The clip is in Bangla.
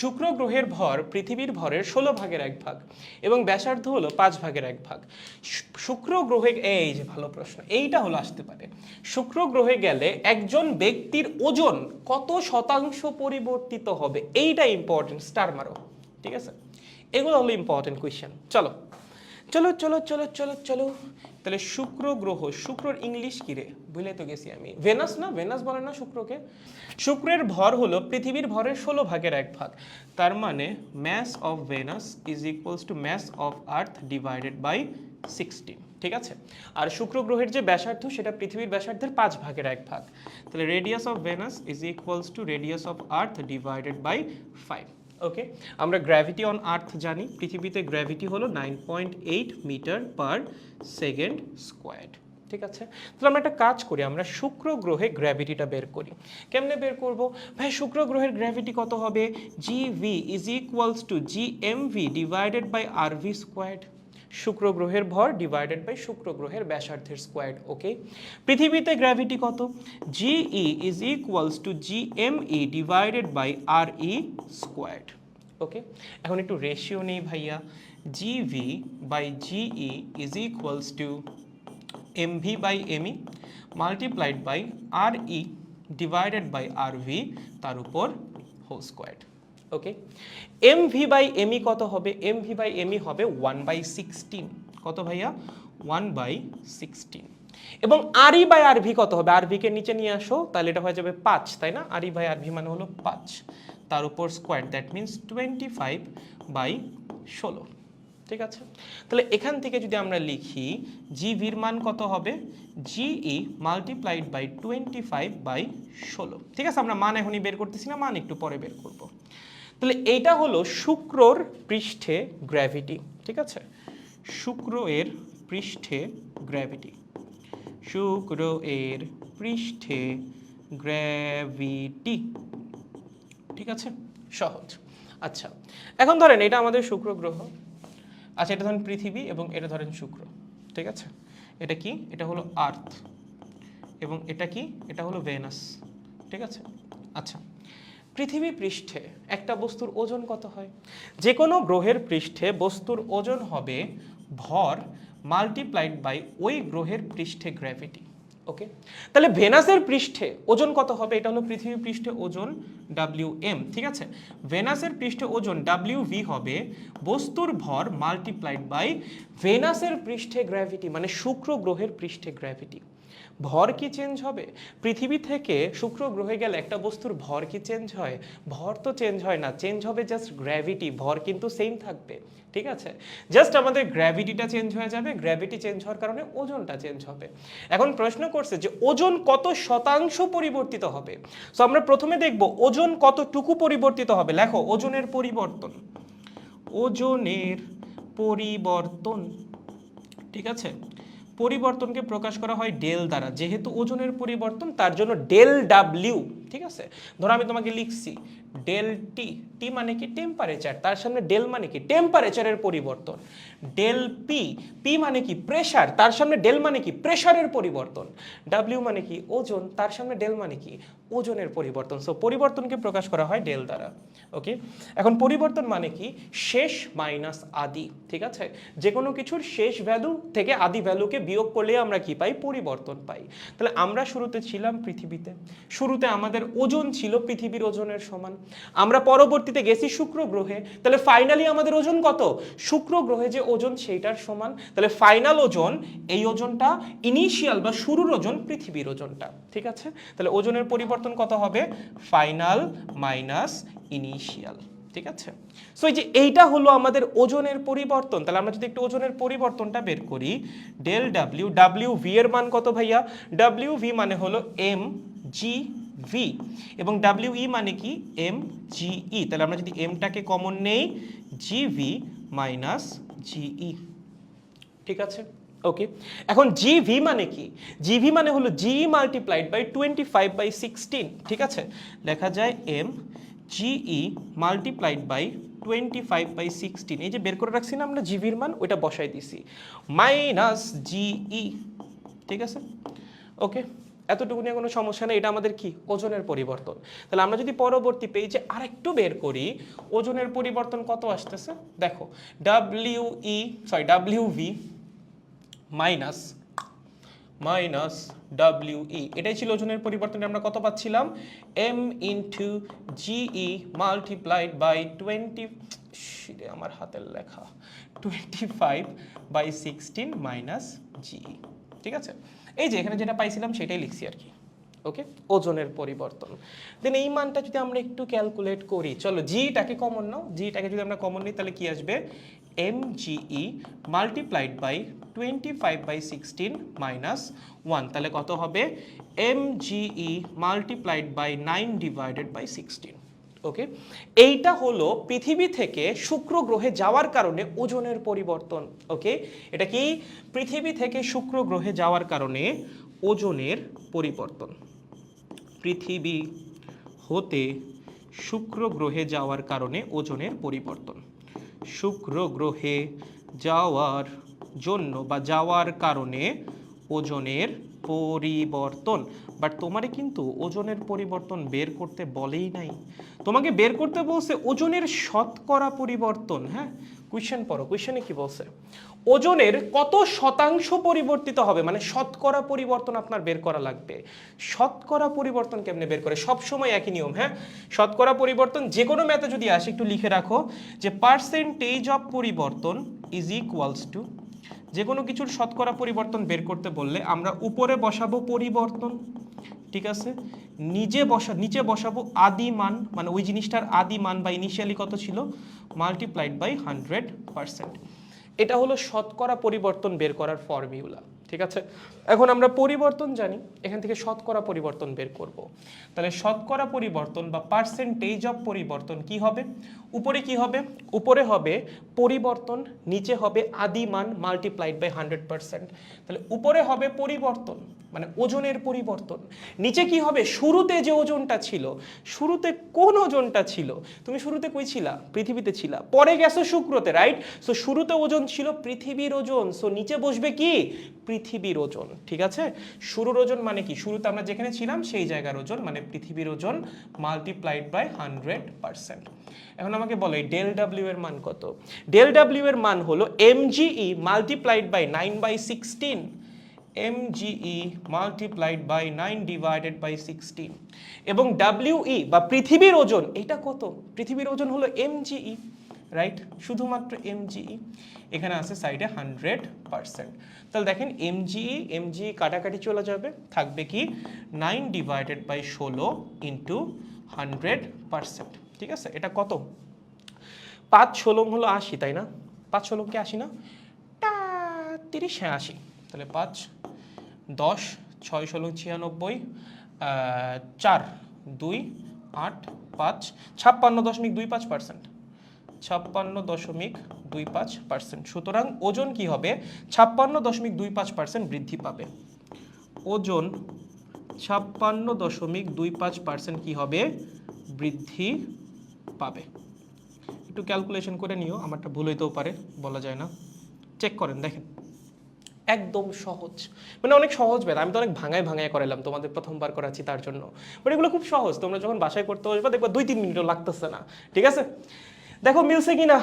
শুক্র গ্রহের ভর পৃথিবীর ভরের ষোলো ভাগের এক ভাগ এবং ব্যাসার্ধ হলো পাঁচ ভাগের এক ভাগ। শুক্র গ্রহে, এই যে ভালো প্রশ্ন, এইটা হলো আসতে পারে। শুক্র গ্রহে গেলে একজন ব্যক্তির ওজন কত শতাংশ পরিবর্তিত হবে, এইটা ইম্পর্টেন্ট স্টার মারো, ঠিক আছে? এগুলো হলো ইম্পর্টেন্ট কোয়েশ্চেন চলো। চলো চলো চলো চলো চলো। তাহলে শুক্র গ্রহ, শুক্রর ইংলিশ কি রে? ভুলে তো গেছি আমি। ভেনাস না? ভেনাস বলে না শুক্রকে? শুক্রের ভর হলো পৃথিবীর ভরের ষোলো ভাগের এক ভাগ। তার মানে mass of Venus is equals to mass of Earth divided by sixteen ঠিক আছে? আর শুক্র গ্রহের যে ব্যাসার্ধ, সেটা পৃথিবীর ব্যাসার্ধের পাঁচ ভাগের এক ভাগ। তাহলে radius of Venus is equals to radius of Earth divided by five okay আমরা গ্র্যাভিটি অন আর্থ জানি। পৃথিবীতে গ্র্যাভিটি হলো nine point eight metre per second squared ঠিক আছে? তাহলে আমরা একটা কাজ করি, আমরা শুক্র গ্রহে গ্র্যাভিটিটা বের করি। কেমনে বের করব? ভাই, শুক্র গ্রহের গ্র্যাভিটি কত হবে? G V is equals to G M V divided by R V squared শুক্র গ্রহের ভর ডিভাইডেড বাই শুক্র গ্রহের ব্যাসার্ধের স্কোয়ার্ড ওকে পৃথিবীতে গ্র্যাভিটি কত? G E is equals to G M E divided by R E squared okay এখন একটু রেশিও নেই ভাইয়া। G V by G E is equals to M V by M E multiplied by R E divided by R V তার উপর whole squared okay M V by M E কত হবে? M V by M E হবে ওয়ান বাই সিক্সটিন কত ভাইয়া? ওয়ান বাই সিক্সটিন এবং আর ই বাই আর ভি কত হবে? আর ভিকে নিচে নিয়ে আসো, তাহলে এটা হয়ে যাবে পাঁচ, তাই না? আর ই বাই আর ভি মানে হলো পাঁচ। তার উপর square that means twenty five by ষোলো। ঠিক আছে? তাহলে এখান থেকে যদি আমরা লিখি জি ভির মান কত হবে? G E multiplied by twenty five by ষোলো। ঠিক আছে? আমরা মান এখনই বের করতেছি না, মান একটু পরে বের করব। তাহলে এইটা হলো শুক্রর পৃষ্ঠে গ্র্যাভিটি ঠিক আছে? শুক্র এর পৃষ্ঠে গ্র্যাভিটি শুক্র এর পৃষ্ঠে গ্র্যাভিটি ঠিক আছে? সহজ। আচ্ছা এখন ধরেন এটা আমাদের শুক্র গ্রহ। আচ্ছা এটা ধরেন পৃথিবী এবং এটা ধরেন শুক্র। ঠিক আছে? এটা কি? এটা হলো আর্থ এবং এটা কি? এটা হলো ভেনাস ঠিক আছে? আচ্ছা পৃথিবী পৃষ্ঠে একটা বস্তুর ওজন কত হয়? যে কোনো গ্রহের পৃষ্ঠে বস্তুর ওজন হবে ভর মাল্টিপ্লাইড বাই ওই গ্রহের পৃষ্ঠে গ্র্যাভিটি ওকে তাহলে ভেনাসের পৃষ্ঠে ওজন কত হবে? এটা হলো পৃথিবী পৃষ্ঠে ওজন ডাব্লিউ এম ঠিক আছে? ভেনাসের পৃষ্ঠে ওজন ডাব্লিউ ভি হবে বস্তুর ভর মাল্টিপ্লাইড বাই ভেনাসের পৃষ্ঠে গ্র্যাভিটি মানে শুক্র গ্রহের পৃষ্ঠে গ্র্যাভিটি ভর কি চেঞ্জ হবে? পৃথিবী থেকে শুক্র গ্রহে গেলে একটা বস্তুর ভর কি চেঞ্জ হয়? ভর তো চেঞ্জ হয় না চেঞ্জ হবে জাস্ট গ্র্যাভিটি ভর কিন্তু সেম থাকবে, ঠিক আছে? জাস্ট আমাদের গ্র্যাভিটিটা চেঞ্জ হয়ে যাবে গ্র্যাভিটি চেঞ্জ হওয়ার কারণে ওজনটা চেঞ্জ হবে। এখন প্রশ্ন করছে যে ওজন কত শতাংশ পরিবর্তিত হবে? সো আমরা প্রথমে দেখব ওজন কতটুকু পরিবর্তিত হবে। লেখো, ওজনের পরিবর্তন। ওজনের পরিবর্তন, ঠিক আছে? পরিবর্তনকে প্রকাশ করা হয় ডেল দ্বারা। যেহেতু ওজনের পরিবর্তন, তার জন্য ডেল ডাব্লিউ, ঠিক আছে? ধরো আমি তোমাকে লিখছি ডেল টি টি মানে কি? টেম্পারেচার তার সামনে ডেল মানে কি? টেম্পারেচারের পরিবর্তন। ডেল পি পি মানে কি? প্রেসার তার সামনে ডেল মানে কি? প্রেসারের পরিবর্তন। ডাব্লিউ মানে কি? ওজন। তার সামনে ডেল মানে কি? ওজনের পরিবর্তন। সো পরিবর্তনকে প্রকাশ করা হয় ডেল দ্বারা। ওকে এখন পরিবর্তন মানে কি? শেষ মাইনাস আদি। ঠিক আছে? যে কোনো কিছুর শেষ ভ্যালু থেকে আদি ভ্যালুকে বিয়োগ করলে আমরা কি পাই? পরিবর্তন পাই। তাহলে আমরা শুরুতে ছিলাম পৃথিবীতে। শুরুতে আমাদের ওজন ছিল পৃথিবীর ওজনের সমান। আমরা পরবর্তীতে গেছি শুক্র গ্রহে, তাহলে ফাইনালি আমাদের ওজন কত? শুক্র গ্রহে যে ওজন সেইটার সমান, তাহলে ফাইনাল ওজন এই ওজনটা ইনিশিয়াল বা শুরুর ওজন পৃথিবীর ওজনটা, ঠিক আছে? তাহলে ওজনের পরিবর্তন কত হবে? ফাইনাল মাইনাস ইনিশিয়াল ঠিক আছে? সো এই যে এইটা হলো আমাদের ওজনের পরিবর্তন, তাহলে আমরা যদি একটু ওজনের পরিবর্তনটা বের করি ডেল ডাব্লিউ ডাব্লিউ ভি এর মান কত ভাইয়া? ডাব্লিউ ভি মানে হলো এম জি ভি এবং ডাব্লিউ ই মানে কি? এম জি ই তাহলে আমরা যদি এমটাকে কমন নেই জি ভি মাইনাস জিই ঠিক আছে? ওকে এখন জি ভি মানে কি? জি ভি মানে হলো G multiplied by twenty five by sixteen ঠিক আছে? লেখা যায় M G E multiplied by twenty five by sixteen এই যে বের করে রাখছি না আমরা জিভির মান, ওইটা বসাই দিছি। মাইনাস জিই ঠিক আছে? ওকে এতটুকু নিয়ে কোনো সমস্যা নেই, এটা আমাদের কি? ওজনের পরিবর্তন। তাহলে আমরা যদি পরবর্তী পেজে আরেকটু বের করি, ওজনের পরিবর্তন কত আসতেছে? দেখো W E sorry W V minus minus W E এটাই ছিল ওজনের পরিবর্তনে আমরা কত পাচ্ছিলাম? M into G E multiplied by twenty আমার হাতের লেখা twenty five by sixteen minus G E ঠিক আছে? এই যে এখানে যেটা পাইছিলাম সেটাই লিখছি আর কি। ওকে ওজনের পরিবর্তন। দেন এই মানটা যদি আমরা একটু ক্যালকুলেট করি, চলো জিটাকে কমন নাও। জিটাকে যদি আমরা কমন নিই, তাহলে কি আসবে? M G E multiplied by twenty five by sixteen minus one তাহলে কত হবে? M G E multiplied by nine divided by sixteen okay এইটা হলো পৃথিবী থেকে শুক্র গ্রহে যাওয়ার কারণে ওজনের পরিবর্তন ওকে এটা কি? পৃথিবী থেকে শুক্র গ্রহে যাওয়ার কারণে ওজনের পরিবর্তন। পৃথিবী হতে শুক্র গ্রহে যাওয়ার কারণে ওজনের পরিবর্তন। শুক্র গ্রহে যাওয়ার জন্য বা যাওয়ার কারণে ওজনের পরিবর্তন। বাট তোমারে কিন্তু ওজনের পরিবর্তন বের করতে বলেই নাই। তোমাকে বের করতে বলছে ওজনের শতকরা পরিবর্তন হ্যাঁ? কুয়েশন পড়ো কুয়েশনে কি বলছে? ওজনের কত শতাংশ পরিবর্তিত হবে? মানে শতকরা পরিবর্তন আপনার বের করা লাগবে। শতকরা পরিবর্তন কেমনে বের করে? সব সময় একই নিয়ম হ্যাঁ? শতকরা পরিবর্তন যে কোনো ম্যাথে যদি আসে, একটু লিখে রাখো যে পার্সেন্টেজ অফ পরিবর্তন ইজ ইকুয়ালস টু যে কোনো কিছুর শতকরা পরিবর্তন বের করতে বললে আমরা উপরে বসাবো পরিবর্তন, ঠিক আছে? নিজে বসা নিচে বসাবো আদি মান মানে ওই জিনিসটার আদি মান বা ইনিশিয়ালি কত ছিল? মাল্টিপ্লাইড বাই হান্ড্রেড পারসেন্ট এটা হলো শতকরা পরিবর্তন বের করার ফর্মিউলা ঠিক আছে? এখন আমরা পরিবর্তন জানি, এখান থেকে শতকরা পরিবর্তন বের করব। তাহলে শতকরা পরিবর্তন বা পার্সেন্টেজ অফ পরিবর্তন কি হবে? উপরে কি হবে? উপরে হবে পরিবর্তন, নিচে হবে আদি মান মাল্টিপ্লাইড বাই হান্ড্রেড পার্সেন্ট তাহলে উপরে হবে পরিবর্তন মানে ওজনের পরিবর্তন। নিচে কি হবে? শুরুতে যে ওজনটা ছিল, শুরুতে কোন ওজনটা ছিল? তুমি শুরুতে কই ছিলা? পৃথিবীতে ছিলা। পরে গেছো শুক্রতে রাইট সো শুরুতে ওজন ছিল পৃথিবীর ওজন। সো নিচে বসবে কি? পৃথিবীর ওজন, ঠিক আছে? শুরুর ওজন মানে কি? শুরুতে আমরা যেখানে ছিলাম, সেই জায়গার ওজন মানে পৃথিবীর ওজন মাল্টিপ্লাইড বাই হান্ড্রেড পার্সেন্ট এখন আমাকে বলে ডেল ডাব্লিউ এর মান কত? ডেল ডাব্লিউ এর মান হলো M G E multiplied by nine by sixteen mge multiplied by nine divided by sixteen এবং ডাব্লিউই বা পৃথিবীর ওজন, এটা কত? পৃথিবীর ওজন হলো mge রাইট শুধুমাত্র mge এখানে আছে সাইডে হান্ড্রেড পার্সেন্ট তাহলে দেখেন mge mge কাটাকাটি চলে যাবে, থাকবে কি নাইন ডিভাইডেড বাই ষোলো ইন্টু হান্ড্রেড পার্সেন্ট ঠিক আছে? এটা কত? পাঁচ ষোলং হলো আশি, তাই না? পাঁচ ষোলং কি আশি না? তিরিশ হ্যাঁ আশি। তাহলে পাঁচ দশ, ছয় ষোলো, ছিয়ানব্বই চার, দুই, আট, পাঁচ, ছাপ্পান্ন দশমিক দুই পাঁচ পার্সেন্ট ছাপ্পান্ন দশমিক দুই পাঁচ পার্সেন্ট সুতরাং ওজন কি হবে? ছাপ্পান্ন দশমিক দুই পাঁচ পার্সেন্ট বৃদ্ধি পাবে। ওজন ছাপ্পান্ন দশমিক দুই পাঁচ পার্সেন্ট কী হবে? বৃদ্ধি পাবে। একটু ক্যালকুলেশন করে নিও, আমারটা ভুল হইতেও পারে, বলা যায় না। চেক করেন, দেখেন। একদম সহজ। মানে অনেক সহজ ব্যাপার আমি তো অনেক ভাঙায় ভাঙায় করালাম তোমাদের প্রথমবার করাচ্ছি তার জন্য। বাট এগুলো খুব সহজ। তোমরা যখন বাসায় করতে বসবা, দেখবা দুই তিন মিনিটও লাগতেছে না। ঠিক আছে? দেখো, মিলছে কিনা?